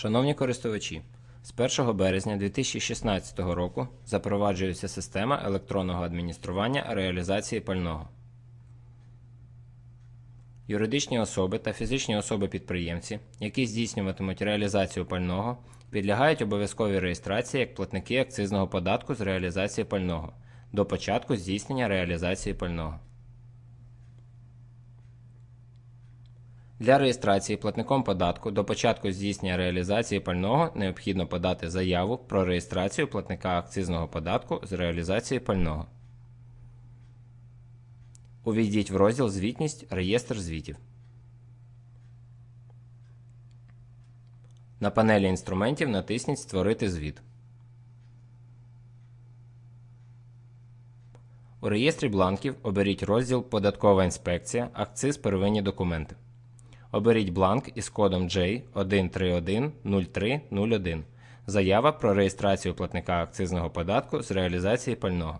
Шановні користувачі, з 1 березня 2016 року запроваджується система електронного адміністрування реалізації пального. Юридичні особи та фізичні особи-підприємці, які здійснюватимуть реалізацію пального, підлягають обов'язковій реєстрації як платники акцизного податку з реалізації пального до початку здійснення реалізації пального. Для реєстрації платником податку до початку здійснення реалізації пального необхідно подати заяву про реєстрацію платника акцизного податку з реалізації пального. Увійдіть в розділ Звітність Реєстр звітів. На панелі інструментів натисніть Створити звіт. У реєстрі бланків оберіть розділ Податкова інспекція, акциз первинні документи. Оберіть бланк із кодом J1310301. Заява про реєстрацію платника акцизного податку з реалізації пального.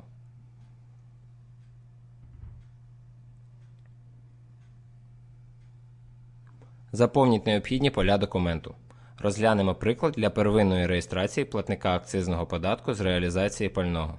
Заповніть необхідні поля документу. Розглянемо приклад для первинної реєстрації платника акцизного податку з реалізації пального.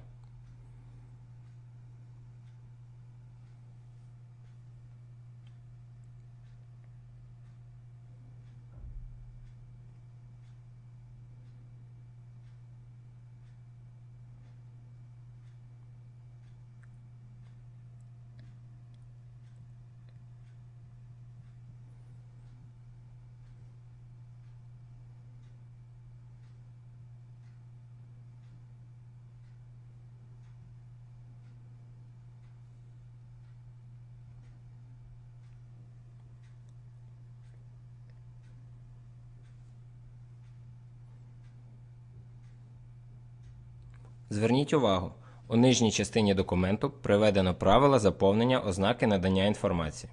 Зверніть увагу, у нижній частині документу приведено правила заповнення ознаки надання інформації.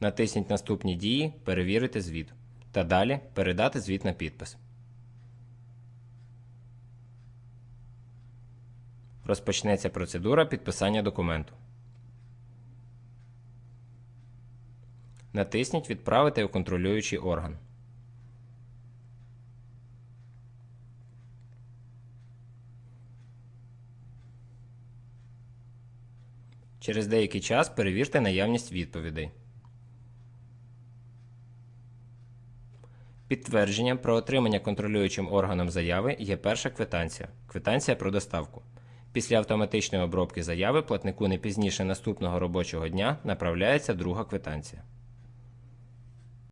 Натисніть наступні дії Перевірити звіт та далі Передати звіт на підпис. Розпочнеться процедура підписання документу. Натисніть Відправити у контролюючий орган. Через деякий час перевірте наявність відповідей. Підтвердженням про отримання контролюючим органом заяви є перша квитанція квитанція про доставку. Після автоматичної обробки заяви платнику не пізніше наступного робочого дня направляється друга квитанція.